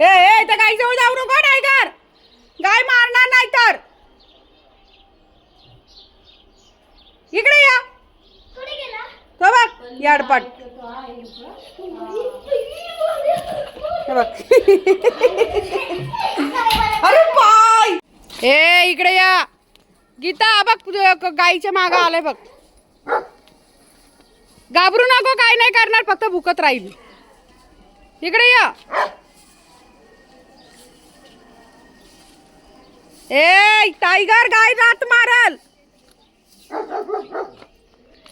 ए ए त्या गाई जाऊ नको टायगर गाय मारणार नाही तर. इकडे या. तो बघ याडपट. बघ. अरे पाय ए इकडे या. गीता बघ गाईच्या माग आलंय बघ. घाबरू नको काय नाही करणार फक्त भुकत राहील. इकडे या. ए टायगर गाय रात मारल.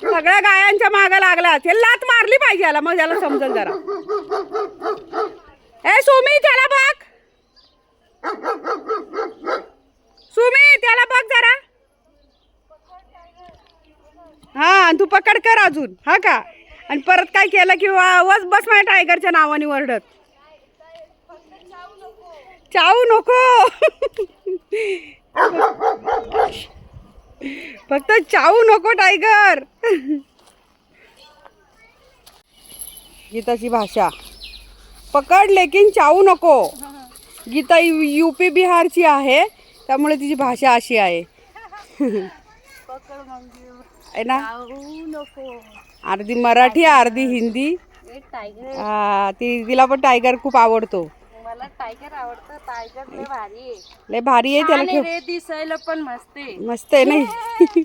सगळ्या गायांच्या माग लागला. ते लात मारली पाहिजे याला मग याला समजल जरा. ए सुमी त्याला बघ. सुमी त्याला बघ जरा. हा तू पकड कर अजून. हा का? आणि परत काय केलं की बस माझ्या टायगरच्या नावाने वरडत. चावू नको. फक्त चावू नको टायगर. गीताची भाषा. पकड लेकिन चावू नको. गीता युपी बिहारची आहे त्यामुळे तिची भाषा अशी आहे. ना? अर्धी मराठी अर्धी हिंदी. हा ती तिला पण टायगर खूप आवडतो. मला टायगर आवडतं. टायगर लय भारी आहे. लय भारी आहे त्याला आणि ठेव रे दिसायला पण मस्त आहे. मस्त आहे नाही?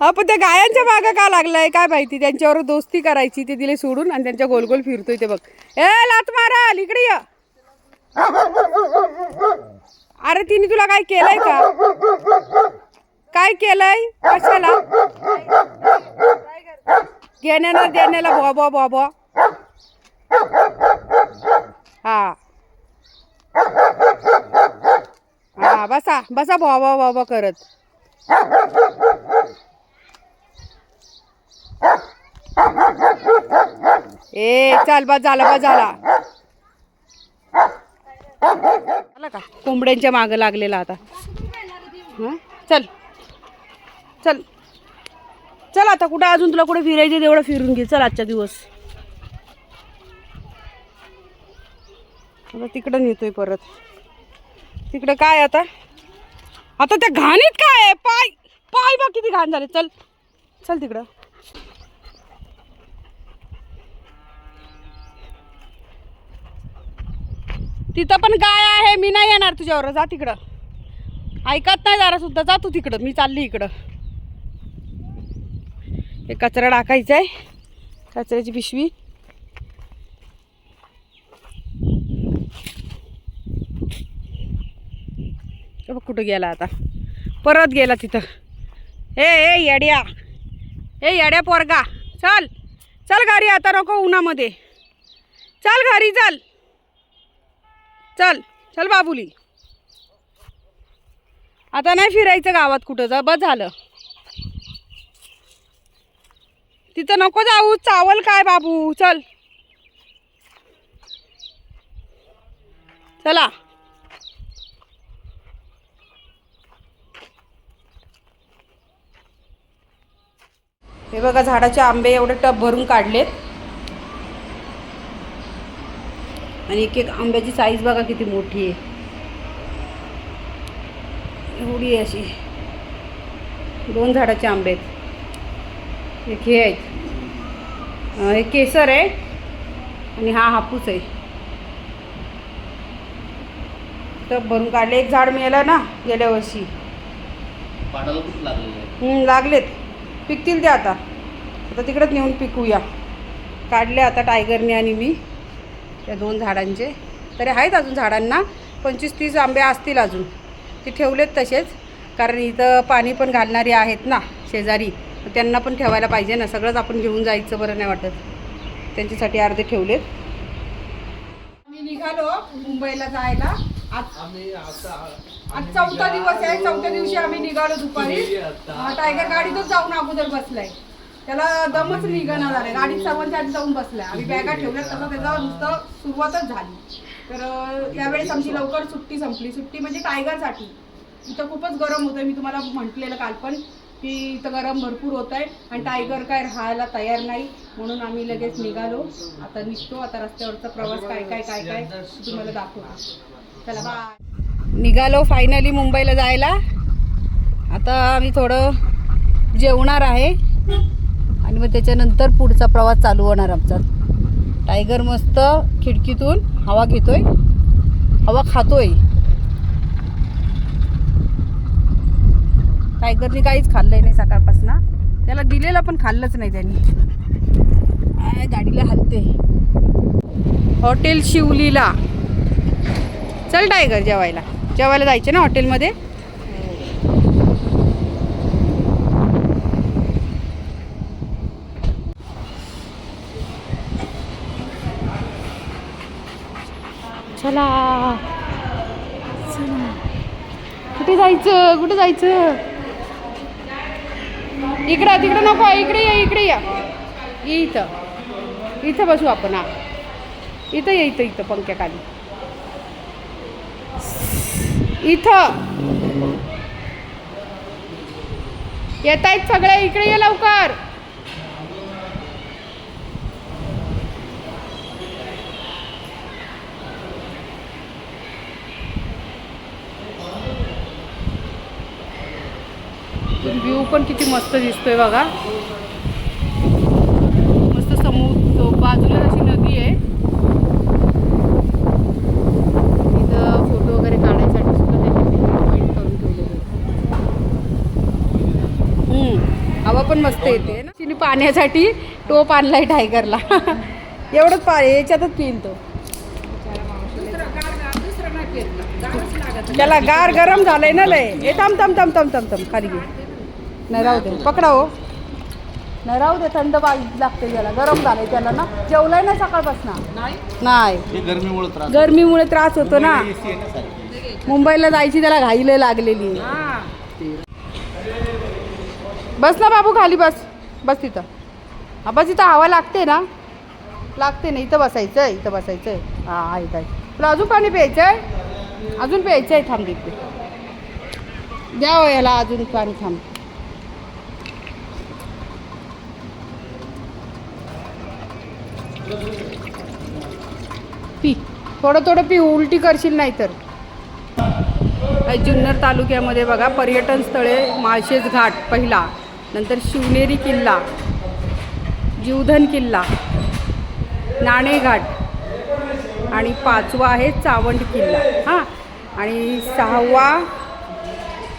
हा पण त्या गायांच्या मागं का लागलाय? काय माहिती? त्यांच्यावर दोस्ती करायची ते दिले सोडून आणि त्यांच्या गोल गोल फिरतोय ते बघ. ए लात माराल इकडे ये. अरे तिने तुला काय केलंय का? काय केलंय? कशाला? घेण्याला देण्याला बॉ बॉ बॉ हा हा. बसा बसा बसा बॉ बॉ करत. ए चाल बा झाला बा झाला. आला का? कोंबड्यांच्या मागं लागलेला आता. चल. चल. चल आता कुठं अजून तुला कुठे फिरायचे तेवढं फिरून घे. चल आजचा दिवस. आता तिकडं नेतोय परत. तिकडं काय आता? आता त्या घाणीत काय आहे? पाय पाय बा किती घाण झाले. चल चल तिकडं. तिथं पण गाय आहे. मी नाही येणार तुझ्यावर. जा तिकडं. ऐकत नाही जरा सुद्धा. जा तू तिकडं. मी चालली इकडं. हे कचरा टाकायचा आहे कचऱ्याची पिशवी. बघ कुठं गेला आता. परत गेला तिथं. ए ए येड्या. ए येड्या पोरगा. चल. चल घरी आता नको उन्हामध्ये. चल घरी चल. चल. चल बाबुली. आता नाही फिरायचं गावात कुठं. जा बस झालं. तिथं नको जाऊ. चावल काय बाबू? चल. चला. हे बघा झाडाचे आंबे एवढे टब भरून काढलेत. आणि एक एक आंब्याची साईज बघा किती मोठी आहे. एवढी आहे अशी. दोन झाडाचे आंबे आहेत. एक हे आहेत. हे केसर आहे. आणि हा हापूस आहे. टब भरून काढले. एक झाड मिळालं ना गेल्या वर्षी. लागलेत. पिकतील ते आता. आता तिकडंच नेऊन पिकूया. काढले आता टायगरने आणि मी त्या दोन झाडांचे. तरी आहेत अजून झाडांना. पंचवीस तीस आंबे असतील अजून. ते ठेवलेत तसेच. कारण इथं पाणी पण घालणारी आहेत ना शेजारी. त्यांना पण ठेवायला पाहिजे ना. सगळंच आपण घेऊन जायचं बरं नाही वाटत. त्यांच्यासाठी अर्धे ठेवलेत. मी निघालो मुंबईला जायला. आज चौथा दिवस आहे. चौथ्या दिवशी आम्ही निघालो दुपारी. हा, टायगर गाडीतच जाऊन अगोदर बसलाय. त्याला दमच निघणं झालाय गाडीत सर्वांच्या आधी जाऊन बसलाय. आम्ही बॅगा ठेवल्या तसं त्याचं नुसतं सुरुवातच झाली. तर अं, यावेळेस आमची लवकर सुट्टी संपली. सुट्टी म्हणजे टायगरसाठी. इथं खूपच गरम होतं मी तुम्हाला म्हटलेलं काल पण की इथं गरम भरपूर होत आहे आणि टायगर काय राहायला तयार नाही. म्हणून आम्ही लगेच निघालो. आता निघतो. आता रस्त्यावरचा प्रवास काय काय काय काय तुम्हाला दाखवतो. चला बाय निघालो फायनली मुंबईला जायला. आता आम्ही थोडं जेवणार आहे. आणि मग त्याच्यानंतर पुढचा प्रवास चालू होणार आमचा. टायगर मस्त खिडकीतून हवा घेतोय. हवा खातोय. टायगरने काहीच खाल्लंय नाही सकाळपासून. त्याला दिलेलं पण खाल्लंच नाही त्यांनी. गाडीला हलते. हॉटेल शिवलीला. चल टायगर जेवायला. जेवायला जायचे ना हॉटेलमध्ये चला. चला. कुठे जायचं? कुठे जायचं? इकडं तिकडं नको इकडे या इकडे या इथं. इथं बसू आपण हा. इथं या इथं इथं पंख्याखाली. इथं. येत आहेत सगळे इकडे ये लवकर. व्ह्यू पण किती मस्त दिसतोय बघा मस्त समुद्र बाजूला अशी नदी आहे इथं फोटो वगैरे काढायसाठी सुद्धा त्यांनी पॉईंट करून ठेवलेले हम्म, हवा पण मस्त येते ना. तिने पाण्यासाठी टोप आणलाय टायगरला एवढंच पा याच्यातच पिईन तो त्याला गार गरम झालंय ना लय. हे थांब थांब थांब थांब थांब थांब. खाली घे. नाही राहू दे. पकडा हो नाही राहू दे. थंड बाजू लागते त्याला. गरम झालंय त्याला ना. जेवलाय ना सकाळपासून? नाही. हे गरमीमुळे त्रास गरमीमुळे त्रास होतो ना. मुंबईला जायची त्याला घाईला लागलेली बस ना बाबू खाली बस. बस तिथं. हा बस इथं हवा लागते ना. लागते ना इथं बसायचं आहे इथं बसायचं आहे हा आहे तुला अजून पाणी प्यायचं आहे अजून प्यायचं आहे थांब तिथे द्या हो याला अजून पाणी थांब. पी. थोडं थोडं पी उलटी करशील नाही तर जुन्नर तालुक्यामध्ये बघा पर्यटन स्थळे माळशेज घाट पहिला. नंतर शिवनेरी किल्ला जीवधन किल्ला नाणेघाट आणि पाचवा आहे चावंड किल्ला. हां. आणि सहावा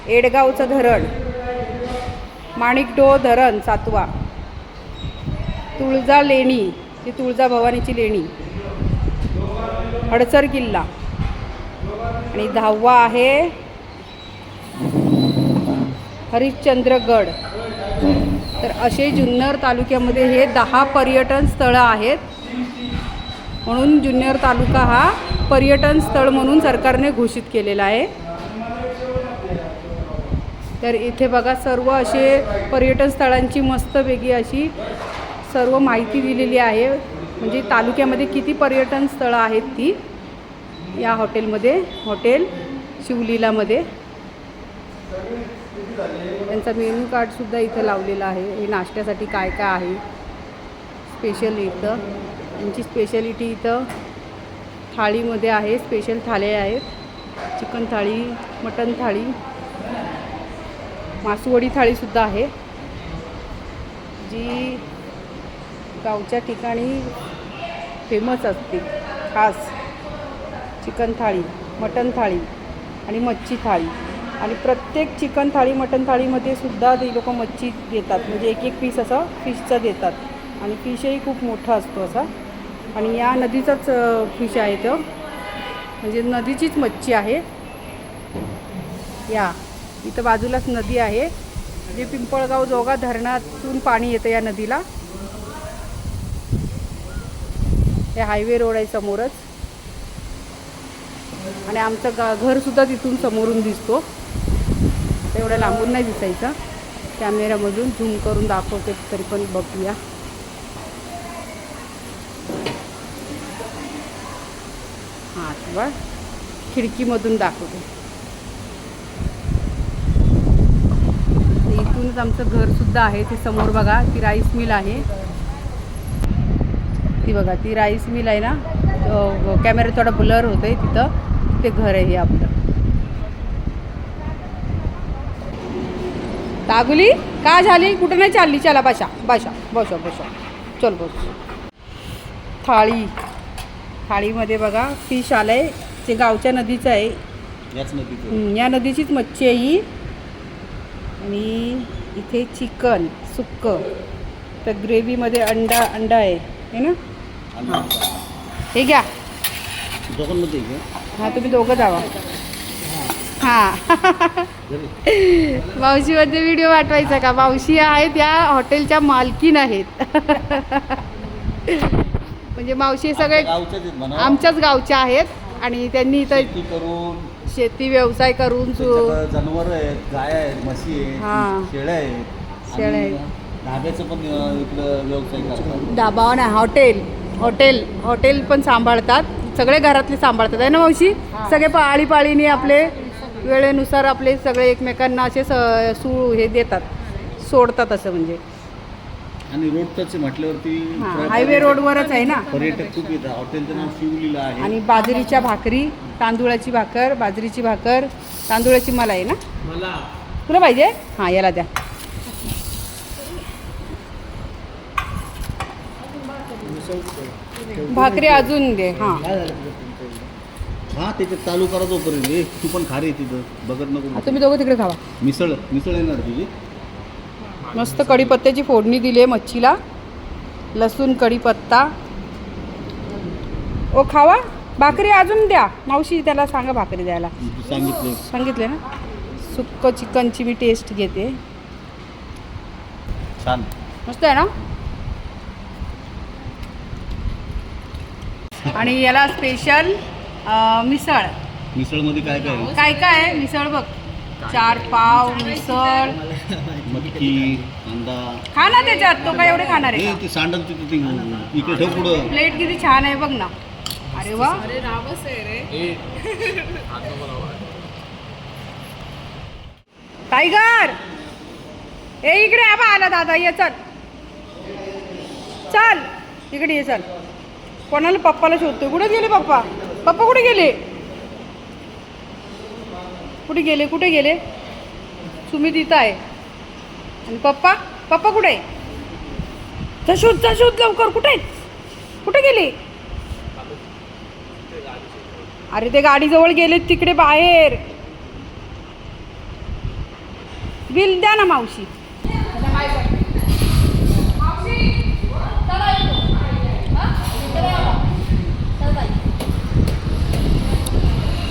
एडगावचं धरण. माणिकडो धरण सातवा. तुळजा लेणी ती तुळजा भवानीची लेणी. हडसर किल्ला. आणि दहावा आहे हरिश्चंद्रगड. तर असे जुन्नर तालुक्यामध्ये हे दहा पर्यटन स्थळं आहेत. म्हणून जुन्नर तालुका हा पर्यटन स्थळ म्हणून सरकारने घोषित केलेला आहे. तर इथे बघा सर्व असे पर्यटन स्थळांची मस्तपैकी अशी सर्व माहिती दिलेली आहे. म्हणजे तालुक्यामध्ये किती पर्यटन स्थळं आहेत ती? या हॉटेलमध्ये हॉटेल शिवलीलामध्ये. त्यांचा मेनू कार्डसुद्धा इथं लावलेला आहे. हे नाश्त्यासाठी काय काय आहे? स्पेशल इथं. त्यांची स्पेशालिटी इथं थाळीमध्ये आहे. स्पेशल थाळे आहेत. चिकन थाळी मटन थाळी मासवडी थाळीसुद्धा आहे. जी गावच्या ठिकाणी फेमस असते. खास. चिकन थाळी मटन थाळी आणि मच्छी थाळी. आणि प्रत्येक चिकन थाळी मटन थाळीमध्ये सुद्धा ते लोक मच्छी देतात. म्हणजे एक एक पीस असं फिशचा देतात. आणि फिशही खूप मोठा असतो असा. आणि या नदीचाच फिश आहे तो. म्हणजे नदीचीच मच्छी आहे. या. इथं बाजूलाच नदी आहे. जे पिंपळगाव जोगा धरणातून पाणी येतं या नदीला. हे हायवे रोड आहे समोरच. आणि आमचं गा घरसुद्धा तिथून समोरून दिसतो. एवढ्या लांबून नाही दिसायचं. कॅमेऱ्यामधून झूम करून दाखवते तरी पण बघूया. हां किंवा खिडकीमधून दाखवते. इथूनच आमचं घरसुद्धा आहे ते समोर बघा ती राईस मिल आहे. ती बघा ती राईस मिल आहे ना कॅमेरा थोडा ब्लर होतो आहे तिथं. ते घर आहे हे आपलं. तागुली का झाली? कुठं नाही चालली? चला बसा बसा बसा बसा. चल बस. थाळी. थाळीमध्ये बघा फिश आलं आहे जे गावच्या नदीचं आहे. या नदीचीच मच्छी आहे ही. आणि इथे चिकन सुक्क. तर ग्रेव्हीमध्ये अंडा अंडा आहे. है ना? हे घ्या? हां तुम्ही दोघं जावा. हां. मावशीमध्ये व्हिडिओ पाठवायचा का? मावशी आहेत त्या हॉटेलच्या मालकीन आहेत. म्हणजे मावशी सगळे आमच्याच गावच्या आहेत आणि त्यांनी इथं करून शेती व्यवसाय करून जनावर आहेत गाय आहेत म्हशी हा. आहेत शेळ्या आहेत. शेळ्या आणि धाब्याचं पण इकडं व्यवसाय करतात. डाबा ना हॉटेल. हॉटेल. हॉटेल पण सांभाळतात. सगळे घरातले सांभाळतात. आहे ना मावशी? सगळे पाळी पाळीने आपले वेळेनुसार आपले सगळे एकमेकांना असे स- सू हे देतात. सोडतात असं म्हणजे. आणि रोड टच म्हटल्यावरती हां प्र- हायवे रोडवरच आहे ना. पर्यटक खूप येतात. हॉटेलचं नाव शिवलीला आहे. आणि बाजरीच्या भाकरी तांदूळाची भाकर बाजरीची भाकर तांदूळाची मला आहे ना? मला. तुला पाहिजे? हां याला द्या. भाकरी अजून दे हां. हा त्याच्यात चालू करा तोपर्यंत ए, तू पण खा रे तिथं. बघत नको. तुम्ही दोघं तिकडे खावा. मिसळ मिसळ येणार तुझी. मस्त कढीपत्त्याची फोडणी दिली आहे मच्छीला. लसूण कढीपत्ता. ओ खावा. भाकरी अजून द्या. मावशी त्याला सांगा भाकरी द्यायला. तू सांगितलं. सांगितले ना? सुक्क चिकनची मी टेस्ट घेते. छान. मस्त आहे ना? आणि याला स्पेशल मिसळ. मिसळमध्ये काय काय आहे? काय काय आहे? मिसळ बघ. चार पाव मिसळ. मटकी कांदा. खा ना त्याच्यात तो काय एवढे खाणार आहे ते सांडल तिथं ते इकडे ठेव पुढं. प्लेट किती छान आहे बघ ना. अरे वा. टायगर! ए इकडे आबा आला दादा ये चल. चल. इकडे ये चल. कोणाला पप्पाला शोधतोय? कुठे गेले पप्पा? पप्पा कुठे गेले? कुठे गेले? कुठे गेले? सुमित इथं आहे. आणि पप्पा? पप्पा कुठे आहे? जा शोध जा शोध लवकर. कुठे आहेत? कुठे गेले? अरे ते गाडीजवळ गेले तिकडे बाहेर. बिल द्या ना मावशी.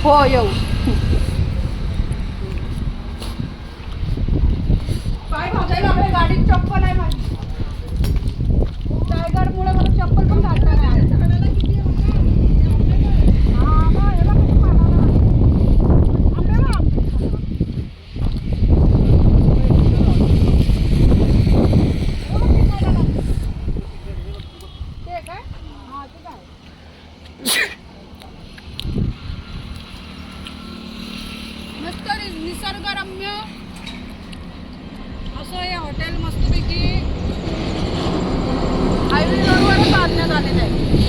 हो येऊ पाय भाजायला आपल्या गाडीत चप्पल आहे माझी टायगरमुळे मला चप्पल पण घालता नाही आलं. हा, मग हे बघ किती पाण्याला आहे. आंबे बघ, आंबे. हे बघ किती पाण्याला आहे. ते काय? हा, ते काय? मस्त निसर्गरम्य असं हे हॉटेल मस्तपैकी हायवे रोडवरच बांधण्यात आलेलं आहे.